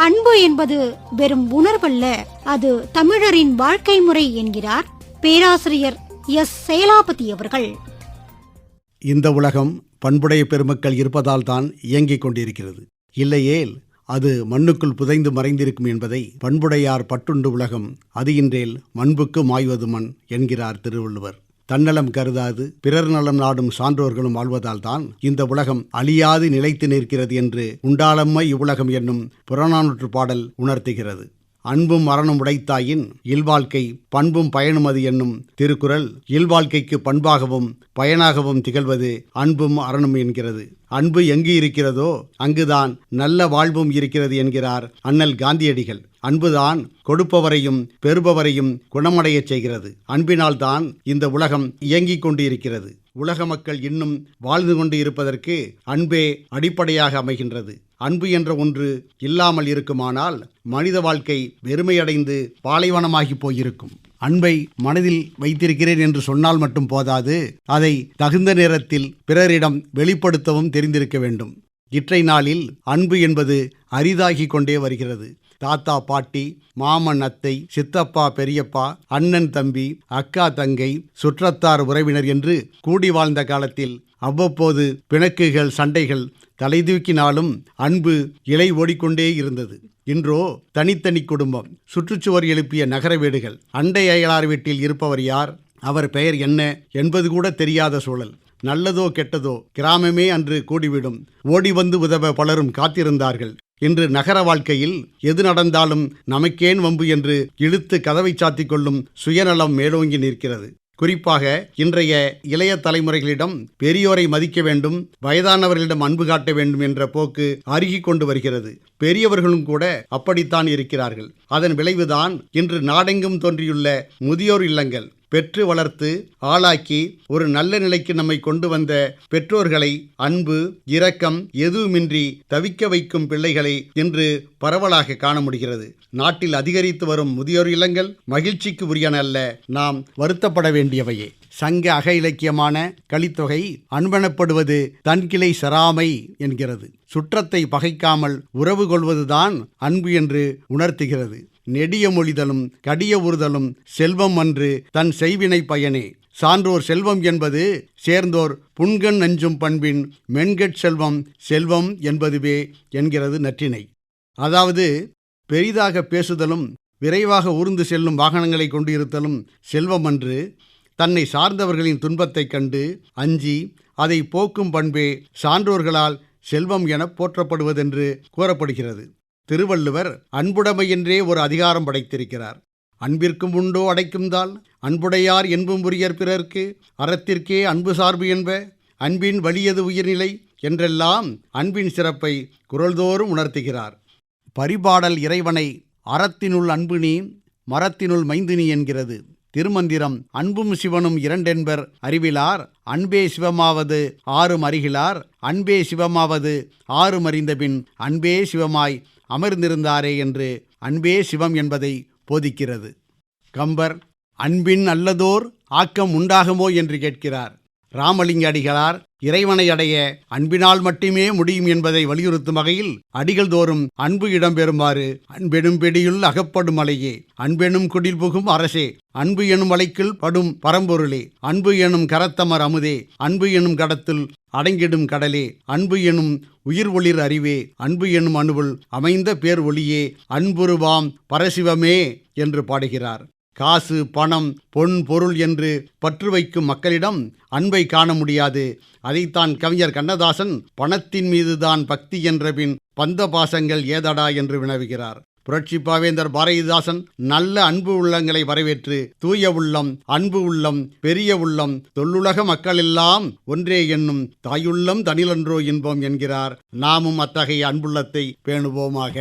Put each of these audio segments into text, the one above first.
அன்பு என்பது வெறும் உணர்வல்ல அது தமிழரின் வாழ்க்கை முறை என்கிறார் பேராசிரியர் எஸ். சேலாபதி அவர்கள். இந்த உலகம் பண்புடைய பெருமக்கள் இருப்பதால் தான் இயங்கிக் கொண்டிருக்கிறது. இல்லையேல் அது மண்ணுக்குள் புதைந்து மறைந்திருக்கும் என்பதை பண்புடையார் பட்டுண்டு உலகம் அது இன்றேல் மண்புக்கு மாய்வது மண் என்கிறார் திருவள்ளுவர். தன்னலம் கருதாது பிறர் நலம் நாடும் சான்றோர்களும் வாழ்வதால் தான் இந்த உலகம் அழியாது நிலைத்து நிற்கிறது என்று உண்டாளம்மை இவ்வுலகம் என்னும் புறநானூற்று பாடல் உணர்த்துகிறது. அன்பும் மரணம் உடைத்தாயின் இல்வாழ்க்கை பண்பும் பயனும் அது என்னும் திருக்குறள் இல்வாழ்க்கைக்கு பண்பாகவும் பயனாகவும் திகழ்வது அன்பும் அரணும் என்கிறது. அன்பு எங்கு இருக்கிறதோ அங்குதான் நல்ல வாழ்வும் இருக்கிறது என்கிறார் அண்ணல் காந்தியடிகள். அன்புதான் கொடுப்பவரையும் பெறுபவரையும் குணமடையச் செய்கிறது. அன்பினால்தான் இந்த உலகம் இயங்கிக் கொண்டு இருக்கிறது உலக மக்கள் இன்னும் வாழ்ந்து கொண்டு இருப்பதற்கு அன்பே அடிப்படையாக அமைகின்றது. அன்பு என்ற ஒன்று இல்லாமல் இருக்குமானால் மனித வாழ்க்கை வெறுமையடைந்து பாலைவனமாகி போயிருக்கும். அன்பை மனதில் வைத்திருக்கிறேன் என்று சொன்னால் மட்டும் போதாது அதை தகுந்த நேரத்தில் பிறரிடம் வெளிப்படுத்தவும் தெரிந்திருக்க வேண்டும். இற்றை நாளில் அன்பு என்பது அரிதாகி கொண்டே வருகிறது. தாத்தா பாட்டி மாமன் அத்தை சித்தப்பா பெரியப்பா அண்ணன் தம்பி அக்கா தங்கை சுற்றத்தார் உறவினர் என்று கூடி வாழ்ந்த காலத்தில் அவ்வப்போது பிணக்குகள் சண்டைகள் தலைதூக்கினாலும் அன்பு இலை ஓடிக்கொண்டே இருந்தது. இன்றோ தனித்தனி குடும்பம். சுற்றுச்சுவர் எழுப்பிய நகர வீடுகள். அண்டை அயலார் வீட்டில் இருப்பவர் யார்? அவர் பெயர் என்ன என்பது கூட தெரியாத சூழல். நல்லதோ கெட்டதோ கிராமமே அன்று கூடிவிடும். ஓடி வந்து உதவ பலரும் காத்திருந்தார்கள். இன்று நகர வாழ்க்கையில் எது நடந்தாலும் நமக்கேன் வம்பு என்று இழுத்து கதவை சாத்திக் கொள்ளும் சுயநலம் மேலோங்கி நிற்கிறது. குறிப்பாக இன்றைய இளைய தலைமுறைகளிடம் பெரியோரை மதிக்க வேண்டும் வயதானவர்களிடம் அன்பு காட்ட வேண்டும் என்ற போக்கு அருகி கொண்டு வருகிறது. பெரியவர்களும் கூட அப்படித்தான் இருக்கிறார்கள். அதன் விளைவுதான் இன்று நாடெங்கும் தோன்றியுள்ள முதியோர் இல்லங்கள். பெற்று வளர்த்து ஆளாக்கி ஒரு நல்ல நிலைக்கு நம்மை கொண்டு வந்த பெற்றோர்களை அன்பு இரக்கம் எதுவுமின்றி தவிக்க வைக்கும் பிள்ளைகளை இன்று பரவலாக காண முடிகிறது. நாட்டில் அதிகரித்து வரும் முதியோர் இல்லங்கள் மகிழ்ச்சிக்கு உரியன அல்ல. நாம் வருத்தப்பட வேண்டியவையே. சங்க அக இலக்கியமான கலித்தொகை அன்பெனப்படுவது தன்கிளை சராமை என்கிறது. சுற்றத்தை பகைக்காமல் உறவு கொள்வதுதான் அன்பு என்று உணர்த்துகிறது. நெடிய மொழிதலும் கடிய உறுதலும் செல்வம் அன்று தன் செய்வினை பயனே. சான்றோர் செல்வம் என்பது சேர்ந்தோர் புண்கண் நஞ்சும் பண்பின் மென்கட் செல்வம் செல்வம் என்பதுவே என்கிறது நற்றினை. அதாவது பெரிதாக பேசுதலும் விரைவாக ஊர்ந்து செல்லும் வாகனங்களை கொண்டிருத்தலும் செல்வம் அன்று தன்னை சார்ந்தவர்களின் துன்பத்தைக் கண்டு அஞ்சி அதை போக்கும் பண்பே சான்றோர்களால் செல்வம் என போற்றப்படுவதென்று கூறப்படுகிறது. திருவள்ளுவர் அன்புடைமையென்றே ஒரு அதிகாரம் படைத்திருக்கிறார். அன்பிற்கும் உண்டோ அடைக்கும்தால் அன்புடையார் என்பும் உரியர் பிறர்க்கு அறத்திற்கே அன்பு சார்பு என்ப? அன்பின் வலியது உயிர்நிலை? என்றெல்லாம் அன்பின் சிறப்பை குரல்தோறும் உணர்த்துகிறார். பரிபாடல் இறைவனை அறத்தினுள் அன்பு நீ மரத்தினுள் மைந்து நீ என்கிறது. திருமந்திரம். அன்பும் சிவனும் இரண்டென்பர். அறிவிலார் அன்பே சிவமாவது ஆறும் அறிகிலார் அன்பே சிவமாவது ஆறும் அறிந்தபின் அன்பே சிவமாய் அமர்ந்திருந்தாரே என்று அன்பே சிவம் என்பதை போதிக்கிறது. கம்பர் அன்பின் அல்லதோர் ஆக்கம் உண்டாகுமோ என்று கேட்கிறார். ராமலிங்க அடிகளார் இறைவனை அடைய அன்பினால் மட்டுமே முடியும் என்பதை வலியுறுத்தும் வகையில் அடிகள் தோறும் அன்பு இடம்பெறுமாறு அன்பெனும் பெடியுள் அகப்படும் மலையே அன்பெனும் குடில் புகும் அரசே அன்பு எனும் வலைக்குள் படும் பரம்பொருளே அன்பு எனும் கரத்தமர் அமுதே அன்பு எனும் கடத்தில் அடங்கிடும் கடலே அன்பு எனும் உயிர் ஒளிர் அறிவே அன்பு எனும் அணுவுள் அமைந்த பேர் ஒளியே அன்புருவாம் பரசிவமே என்று பாடுகிறார். காசு பணம் பொன் பொருள் என்று பற்று வைக்கும் மக்களிடம் அன்பை காண முடியாது. அதைத்தான் கவிஞர் கண்ணதாசன் பணத்தின் மீதுதான் பக்தி என்றபின் பந்த பாசங்கள் ஏதடா என்று வினவுகிறார். புரட்சி பாவேந்தர் பாரதிதாசன் நல்ல அன்பு உள்ளங்களை வரவேற்று தூய உள்ளம் அன்பு உள்ளம் பெரிய உள்ளம் தொல்லுலக மக்களெல்லாம் ஒன்றே என்னும் தாயுள்ளம் தனிலன்றோ இன்பம் என்கிறார். நாமும் அத்தகைய அன்புள்ளத்தை பேணுவோமாக.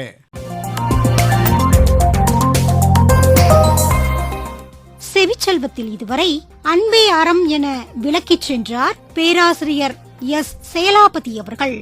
செவிச்செல்வத்தில் இதுவரை அன்பே அறம் என விளக்கிச் சென்றார் பேராசிரியர் எஸ் சேலாபதி அவர்கள்.